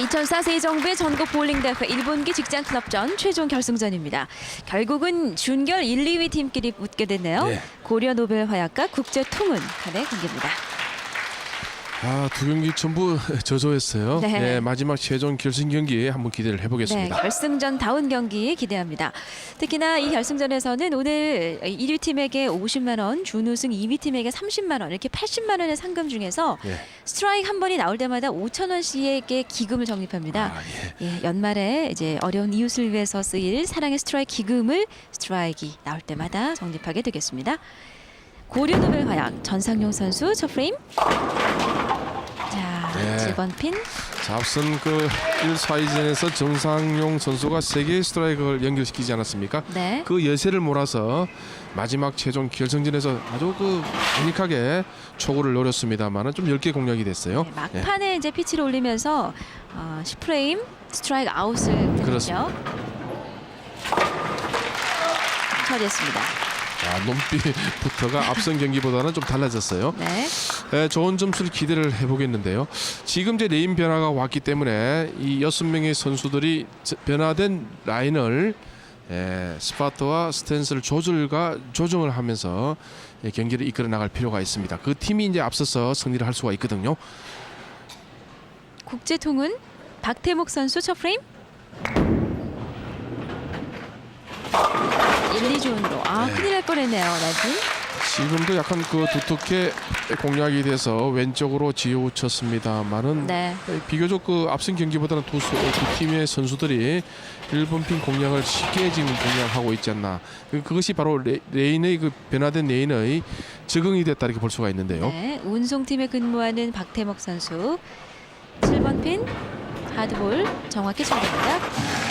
2004 세정부의 전국 볼링 대회 1분기 직장 클럽전 최종 결승전입니다. 결국은 준결 1, 2위 팀끼리 붙게 됐네요. 네. 고려 노벨 화약과 국제 통은 간의 경기입니다. 아, 두 경기 전부 저조했어요. 네. 네, 마지막 최종 결승 경기 한번 기대를 네, 해보겠습니다. 결승전 다운 경기 기대합니다. 특히나 이 결승전에서는 오늘 1위 팀에게 50만 원, 준우승 2위 팀에게 30만 원, 이렇게 80만 원의 상금 중에서 예. 스트라이크 한 번이 나올 때마다 5천 원씩의 기금을 적립합니다. 아, 예. 예, 연말에 이제 어려운 이웃을 위해서 쓰일 사랑의 스트라이크 기금을 스트라이크가 나올 때마다 적립하게 되겠습니다. 고려 노벨 화약 전상용 선수 첫 프레임. 자, 네. 7번 핀. 자, 앞선 그 1사이전에서 정상용 선수가 세 개의 스트라이크를 연결시키지 않았습니까? 네. 그 여세를 몰아서 마지막 최종 결승전에서 아주 그 유니크하게 초구를 노렸습니다만은 좀 10개 공략이 됐어요. 네, 막판에 이제 피치를 올리면서 어, 10프레임 스트라이크 아웃을. 그렇습니다. 처리했습니다. 아, 눈빛부터가 앞선 경기보다는 좀 달라졌어요. 네. 에, 좋은 점수를 기대를 해보겠는데요. 지금 이제 레인 변화가 왔기 때문에 이 여섯 명의 선수들이 저- 변화된 라인을 에, 스파트와 스탠스를 조절과 조정을 하면서 예, 경기를 이끌어 나갈 필요가 있습니다. 그 팀이 이제 앞서서 승리를 할 수가 있거든요. 국제 통은 박태목 선수 첫 프레임. 1, 2존으로 아 네. 큰일 날 뻔했네요 나진. 지금도 약간 그 두텁게 공략이 돼서 왼쪽으로 지어쳤습니다만은 네. 비교적 그 앞선 경기보다는 두, 수- 두 팀의 선수들이 1번 핀 공략을 쉽게 지금 공략하고 있지 않나. 그- 그것이 바로 레, 레인의 그 변화된 레인의 적응이 됐다 이렇게 볼 수가 있는데요. 네, 운송팀에 근무하는 박태목 선수 7번 핀 하드볼 정확히 처리합니다.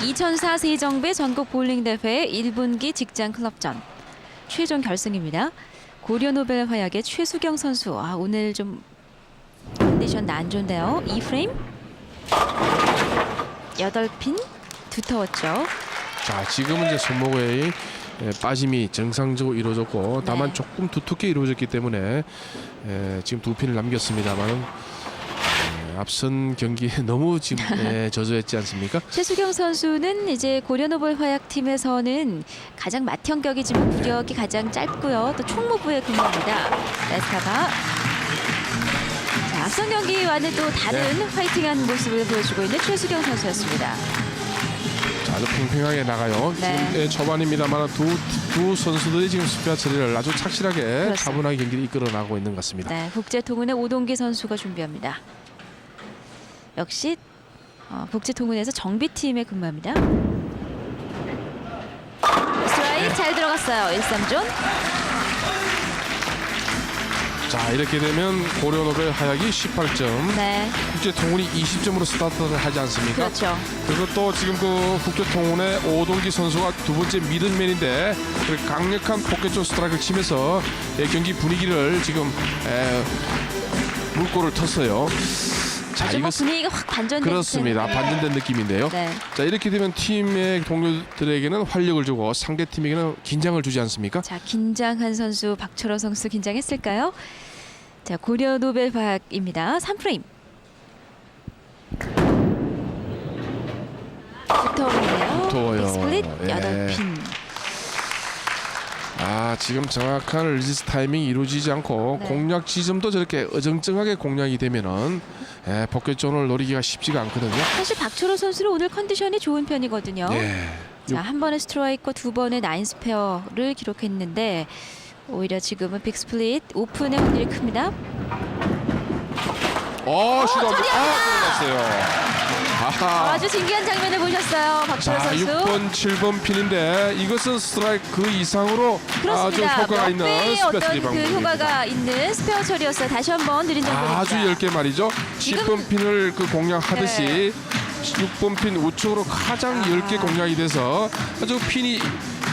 (2004) 세정배 전국 볼링 대회 1분기 직장 클럽전 최종 결승입니다. 고려 노벨 화약의 최수경 선수 아 오늘 좀 컨디션 안 좋은데요. 이 프레임 여덟 핀 두터웠죠. 자 지금은 이제 손목의 예, 빠짐이 정상적으로 이루어졌고 다만 네. 조금 두텁게 이루어졌기 때문에 예, 지금 두 핀을 남겼습니다만은 예, 앞선 경기 너무 지금 예, 저조했지 않습니까? 최수경 선수는 이제 고려노벨 화약 팀에서는 가장 맏형격이지만 구력이 가장 짧고요. 또 총무부에 근무합니다. 레스타가 자, 앞선 경기와는 또 다른 화이팅한 모습을 보여주고 있는 최수경 선수였습니다. 자, 아주 팽팽하게 나가요. 네. 지금 예, 초반입니다만 두, 두 선수들이 지금 스피어 처리를 아주 착실하게. 차분하게 경기를 이끌어 나가고 있는 것 같습니다. 네, 국제통운의 오동기 선수가 준비합니다. 역시 어, 국제통운에서 정비팀에 근무합니다. 스트라이크 잘 들어갔어요. 1-3존. 자 이렇게 되면 고려노벨 하약이 18점, 네, 국제통운이 20점으로 스타트를 하지 않습니까? 그렇죠. 그리고 또 지금 그 국제통운의 오동기 선수가 두 번째 미들맨인데 그 강력한 포켓존 스트라이크를 치면서 예, 경기 분위기를 지금 에, 물꼬를 텄어요. 자 아주 뭐 이거 분위기가 확 반전된 그렇습니다. 듯한, 반전된 느낌인데요. 네, 자 이렇게 되면 팀의 동료들에게는 활력을 주고 상대 팀에게는 긴장을 주지 않습니까? 자 긴장한 선수 박철호 선수 긴장했을까요? 자 고려 노벨 화학입니다. 3프레임. 붙어오네요. 붙어요. 스플릿 예. 8핀. 아 지금 정확한 리지스 타이밍이 이루어지지 않고 네. 공략 지점도 저렇게 어정쩡하게 공략이 되면은 예, 포켓존을 노리기가 쉽지가 않거든요. 사실 박철호 선수는 오늘 컨디션이 좋은 편이거든요. 예. 자, 한 번의 스트라이크와 두 번의 나인 스페어를 기록했는데 오히려 지금은 빅 스플릿 오픈의 확률이 큽니다. 어 시도 아 처리합니다. 들어갔어요. 아하. 아주 신기한 장면을 보셨어요, 박철호 자 선수. 6번 7번 핀인데 이것은 스트라이크 그 이상으로 아주 그렇습니다. 효과가 몇 있는 배의 스페셜 어떤 그 방법입니다. 효과가 있는 스페어 처리였어요. 다시 한번 느린 점입니다. 아주 얇게 말이죠. 지금- 10번 핀을 그 공략하듯이 6번 핀 우측으로 가장 얇게 공략이 돼서 아주 핀이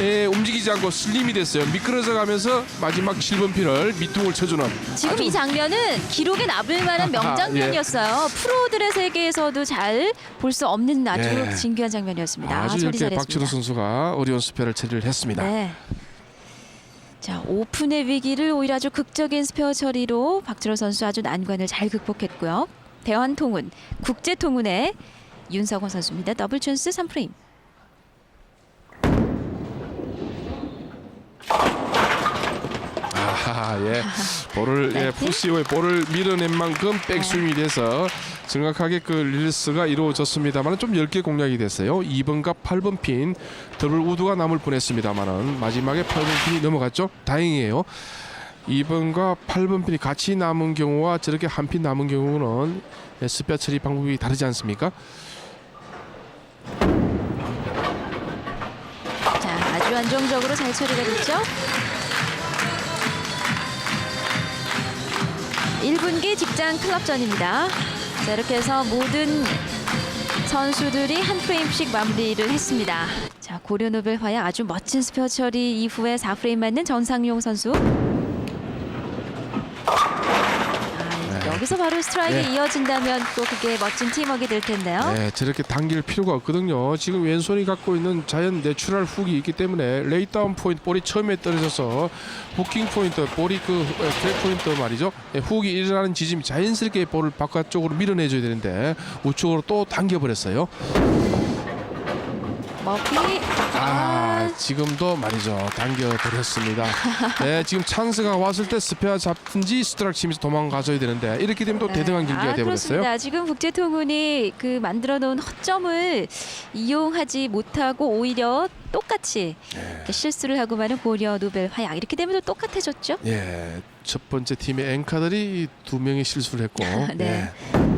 에, 움직이지 않고 슬림이 됐어요. 미끄러져 가면서 마지막 7번 핀을 밑둥을 쳐주는 지금 이 장면은 기록에 남을 만한 명장면이었어요. 프로들의 세계에서도 잘 볼 수 없는 아주 예. 진귀한 장면이었습니다. 아주 처리 이렇게 잘했습니다. 박철호 선수가 어려운 스페어를 처리를 했습니다. 네. 자 오픈의 위기를 오히려 아주 극적인 스페어 처리로 박철호 선수 아주 난관을 잘 극복했고요. 대환통운, 국제통운의 윤석원 선수입니다. 더블 찬스 3프레임. 아하, 예. 볼을 예, 네. 푸시오의 볼을 밀어낸 만큼 백스윙이 돼서 정확하게 그 릴리스가 이루어졌습니다만 좀 얇게 공략이 됐어요. 2번과 8번 핀 더블 우드가 남을 뻔했습니다만은 마지막에 8번 핀이 넘어갔죠. 다행이에요. 2번과 8번 핀이 같이 남은 경우와 저렇게 한 핀 남은 경우는 예, 스페어 처리 방법이 다르지 않습니까? 자 아주 안정적으로 잘 처리가 됐죠. 1분기 직장 클럽전입니다. 자 이렇게 해서 모든 선수들이 한 프레임씩 마무리를 했습니다. 자 고려노벨 화야 아주 멋진 스페어 처리 이후에 4프레임 맞는 전상용 선수. 아, 이제 여기서 바로 스트라이크 네. 이어진다면 또 그게 멋진 팀워크 될 텐데요. 네, 저렇게 당길 필요가 없거든요. 지금 왼손이 갖고 있는 자연 내추럴 훅이 있기 때문에 레이다운 포인트 볼이 처음에 떨어져서 후킹 포인트 볼이 그 트랙 포인트 말이죠. 네, 훅이 일어나는 지점이 자연스럽게 볼을 바깥쪽으로 밀어내줘야 되는데 우측으로 또 당겨버렸어요. 머피 아, 지금도 말이죠. 당겨버렸습니다. 네, 지금 찬스가 왔을 때 스페어 잡든지 스트라이크 치면서 도망가줘야 되는데 이렇게 되면 또 대등한 경기가 아, 돼버렸어요. 그렇습니다. 지금 국제통운이 그 만들어 놓은 허점을 이용하지 못하고 오히려 똑같이 네. 이렇게 실수를 하고 마는 고려 노벨 화약 이렇게 되면 또 똑같아졌죠. 예, 첫 번째 팀의 앵커들이 두 명이 실수를 했고, 네.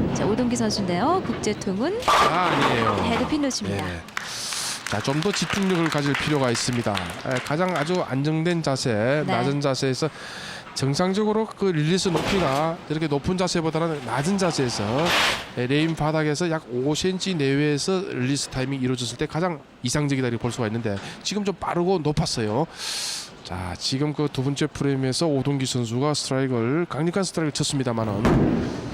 예. 자 오동기 선수인데요. 국제통운 아, 아니에요. 헤드핀 놓칩니다. 예. 자, 좀 더 집중력을 가질 필요가 있습니다. 예, 가장 아주 안정된 자세, 네. 낮은 자세에서 정상적으로 그 릴리스 높이가 이렇게 높은 자세보다는 낮은 자세에서 예, 레인 바닥에서 약 5cm 내외에서 릴리스 타이밍이 이루어졌을 때 가장 이상적이다 이렇게 볼 수가 있는데 지금 좀 빠르고 높았어요. 자, 지금 그 두 번째 프레임에서 오동기 선수가 스트라이크를 강력한 스트라이크를 쳤습니다만은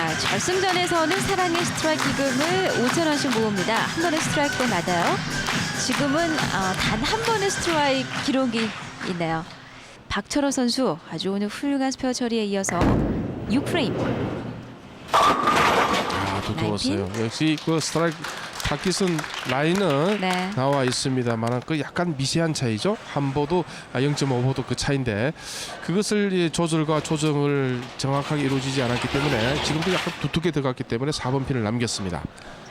자 결승전에서는 사랑의 스트라이크 기금을 5천 원씩 모읍니다. 한 번의 스트라이크 때 맞아요. 지금은 어, 단 한 번의 스트라이크 기록이 있네요. 박철호 선수 아주 오늘 훌륭한 스페어 처리에 이어서 6프레임. 아, 두터웠어요. 역시 그 스트라이크 타깃은 라인은 네. 나와 있습니다만 그 약간 미세한 차이죠. 한 보도 아, 0.5보도 그 차인데 그것을 이 조절과 조정을 정확하게 이루어지지 않았기 때문에 지금도 약간 두텁게 들어갔기 때문에 4번 핀을 남겼습니다.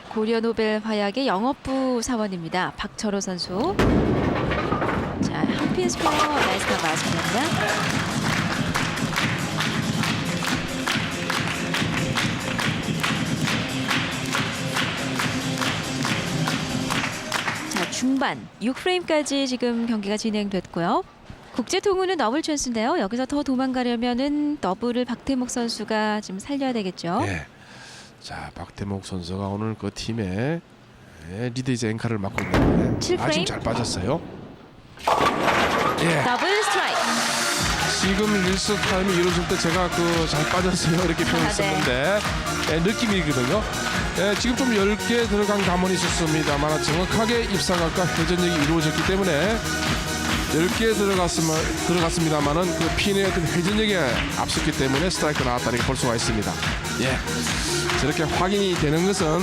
고려 노벨 화약의 영업부 사원입니다. 박철호 선수. 자, 한핀 스코어 나이스가 맞습니다. 중반 6프레임까지 지금 경기가 진행됐고요. 국제통운은 더블 찬스인데요. 여기서 더 도망가려면은 더블을 박태목 선수가 지금 살려야 되겠죠. 예. 자, 박태목 선수가 오늘 그 팀의 예, 리드이즈 앵커를 맡고 있는데 칠 아주 프레임. 잘 빠졌어요. 예. 더블 스트라이크. 지금 릴스 타임이 이루어질 때 제가 그 잘 빠졌어요 이렇게 네. 표현했었는데 예, 느낌이거든요. 예, 지금 좀 얇게 들어간 감원이 있었습니다만 정확하게 입사각과 회전력이 이루어졌기 때문에 얇게 들어갔으면 들어갔습니다만은 그 핀의 어떤 회전력에 앞섰기 때문에 스트라이크 나왔다 이렇게 볼 수가 있습니다. 예, 저렇게 확인이 되는 것은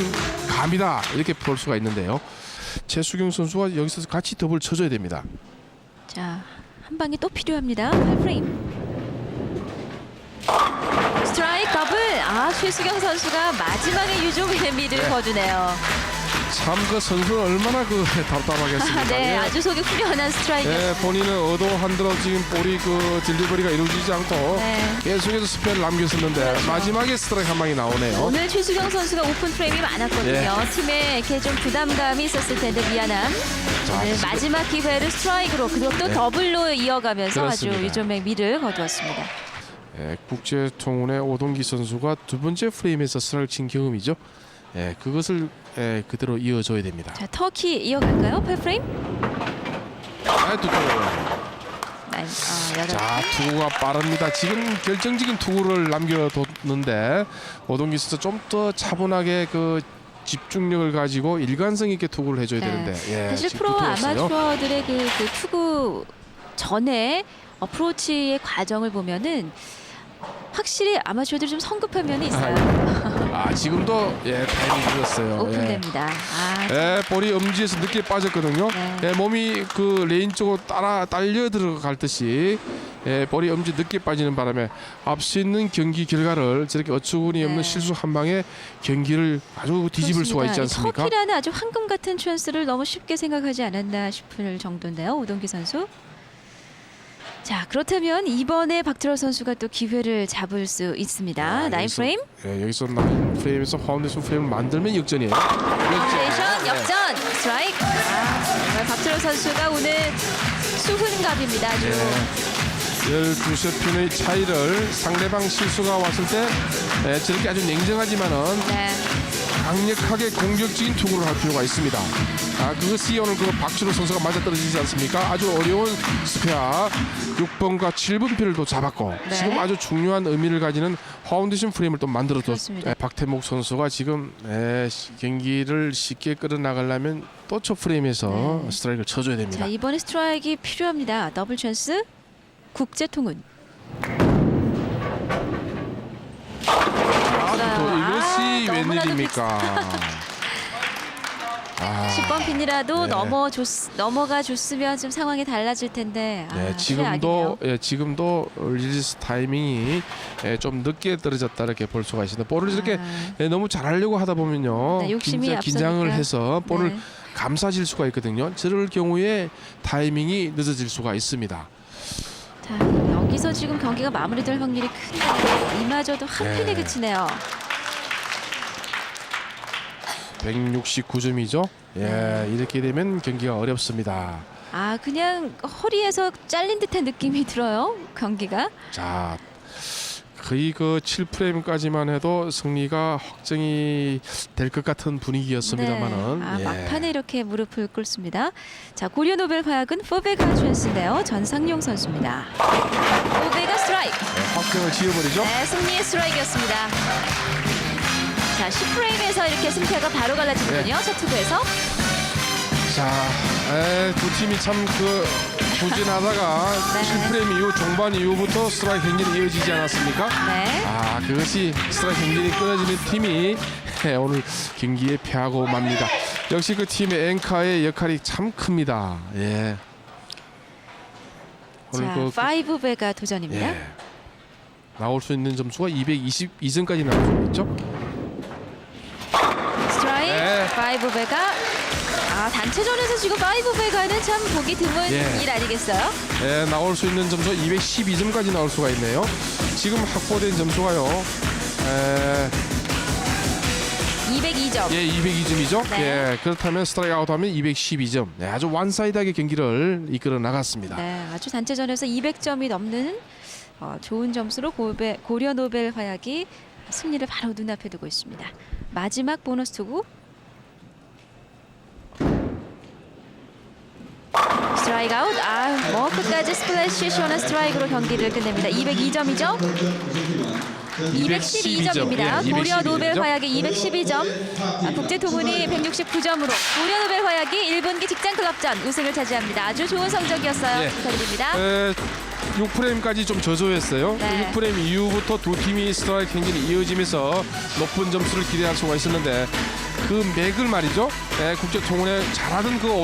감이다 이렇게 볼 수가 있는데요. 최수경 선수와 여기서 같이 더블 쳐줘야 됩니다. 자, 한 방이 또 필요합니다. 8프레임. 스트라이크 더블. 아, 최수경 선수가 마지막에 유종의 미를 네. 거두네요. 참 그 선수는 얼마나 그 답답하겠습니까? 네, 예. 아주 속이 후련한 스트라이크였습니다. 예, 본인은 의도한 대로 지금 볼이 그 딜리버리가 이루어지지 않고 네. 계속해서 스페어를 남겼었는데 그렇죠. 마지막에 스트라이크 한 방이 나오네요. 오늘 최수경 선수가 오픈 프레임이 많았거든요. 예. 팀에 이렇게 좀 부담감이 있었을 텐데 미안함. 자, 오늘 지금- 마지막 기회를 스트라이크로 그리고 또 네. 더블로 이어가면서 그렇습니다. 아주 유점의 미를 거두었습니다. 예, 국제 통운의 오동기 선수가 두 번째 프레임에서 스트라이크 친 경험이죠. 예, 그것을 예, 그대로 이어줘야 됩니다. 자, 터키 이어갈까요? 8프레임? 아, 두. 나인, 아. 자, 투구가 빠릅니다. 지금 결정적인 투구를 남겨뒀는데 오동기 선수 좀 더 차분하게 그 집중력을 가지고 일관성 있게 투구를 해줘야 네. 되는데 예, 사실 프로. 아마추어들의 그, 그 투구 전에 어프로치의 과정을 보면은 확실히 아마추어들이 좀 성급한 면이 있어요. 아 지금도 예 타이밍 늦었어요. 예. 오픈됩니다. 아, 예, 볼이 엄지에서 늦게 빠졌거든요. 네. 예, 몸이 그 레인 쪽으로 따라 딸려 들어갈 듯이 예, 볼이 엄지 늦게 빠지는 바람에 앞서 있는 경기 결과를 저렇게 어처구니 없는 네. 실수 한 방에 경기를 아주 뒤집을 수가 있지 그렇습니다. 이 않습니까? 터키라는 아주 황금 같은 찬스를 너무 쉽게 생각하지 않았나 싶을 정도인데요. 오동기 선수. 자 그렇다면 이번에 박트러 선수가 또 기회를 잡을 수 있습니다. 아, 나인 여기서- 프레임 예, 여기서 나인 프레임에서 파운데이션 프레임을 만들면 역전이에요. 파운데이션 예. 역전 스트라이크. 아, 정말 박트러 선수가 오늘 수훈갑입니다. 아주. 예. 12세 핀의 차이를 상대방 실수가 왔을 때 예, 저렇게 아주 냉정하지만은 네. 강력하게 공격적인 투구를 할 필요가 있습니다. 아, 그것이 오늘 그 박준호 선수가 맞아 떨어지지 않습니까? 아주 어려운 스페어 6번과 7번 필을 또 잡았고 네. 지금 아주 중요한 의미를 가지는 파운데이션 프레임을 또 만들어 그렇습니다. 뒀. 박태목 선수가 지금 에, 시- 경기를 쉽게 끌어 나가려면 또 첫 프레임에서 네. 스트라이크를 쳐줘야 됩니다. 자 이번에 스트라이크 필요합니다. 더블 찬스 국제 통운. 아, 또 아, 이것이 너무나도 웬 일입니까? 아, 10번 핀이라도 네. 넘어 줬 넘어가 줬으면 좀 상황이 달라질 텐데. 아, 네, 지금도 예, 지금도 릴리스 타이밍이 예, 좀 늦게 떨어졌다 이렇게 볼 수가 있습니다. 볼을 이렇게 아, 예, 너무 잘하려고 하다 보면요, 네, 욕심이 긴장, 긴장을 앞서니까. 해서 볼을 네. 감싸질 수가 있거든요. 저럴 경우에 타이밍이 늦어질 수가 있습니다. 자 여기서 지금 경기가 마무리될 확률이 큰데 이마저도 한 네. 핀에 그치네요. 169점이죠. 예, 네. 이렇게 되면 경기가 어렵습니다. 아 그냥 허리에서 잘린 듯한 느낌이 들어요 경기가. 자, 거의 그 7프레임까지만 해도 승리가 확정이 될 것 같은 분위기였습니다만은 네. 아 예. 막판에 이렇게 무릎을 꿇습니다. 자 고려 노벨 화약은 포베가 찬스인데요. 전상용 선수입니다. 포베가 스트라이크. 네, 확정을 지어버리죠. 네, 승리의 스트라이크였습니다. 자, 10프레임에서 이렇게 승패가 바로 갈라지는군요. 첫 투구에서. 자, 에, 두 팀이 참 그 부진하다가 네. 7프레임 이후 종반 이후부터 스트라이크 경기는 이어지지 않았습니까? 네. 아, 그것이 스트라이크 경기이 끊어지는 팀이 예, 오늘 경기에 패하고 맙니다. 역시 그 팀의 앵커의 역할이 참 큽니다. 예. 자, 그- 파이브 베가 도전입니다. 예. 나올 수 있는 점수가 222점까지 나올 수 있죠. 스트라이크. 네. 파이브 베가. 아, 단체전에서 지금 파이브 베가는 참 보기 드문 예. 일 아니겠어요? 예, 나올 수 있는 점수 212점까지 나올 수가 있네요. 지금 확보된 점수가요. 에, 202점. 예, 202점이죠. 네. 예, 그렇다면 스트라이크 아웃하면 212점. 네, 아주 완사이드하게 경기를 이끌어 나갔습니다. 네, 아주 단체전에서 200점이 넘는 어, 좋은 점수로 고베, 고려 노벨 화약이 승리를 바로 눈앞에 두고 있습니다. 마지막 보너스 투구. 스트라이크 아웃. 아, 뭐 끝까지 스플래시 시원한 스트라이크로 경기를 끝냅니다. 202점이죠? 212점입니다. 예, 고려 212 노벨 점. 화약이 212점, 아, 국제 토분이 169점으로 고려 노벨 화약이 1분기 직장 클럽전 우승을 차지합니다. 아주 좋은 성적이었어요. 예. 축하드립니다. 에, 6프레임까지 좀 저조했어요. 네. 6프레임 이후부터 두 팀이 스트라이크 행진이 이어지면서 높은 점수를 기대할 수가 있었는데 그 맥을 말이죠. 예, 국제 통운에 잘하던 그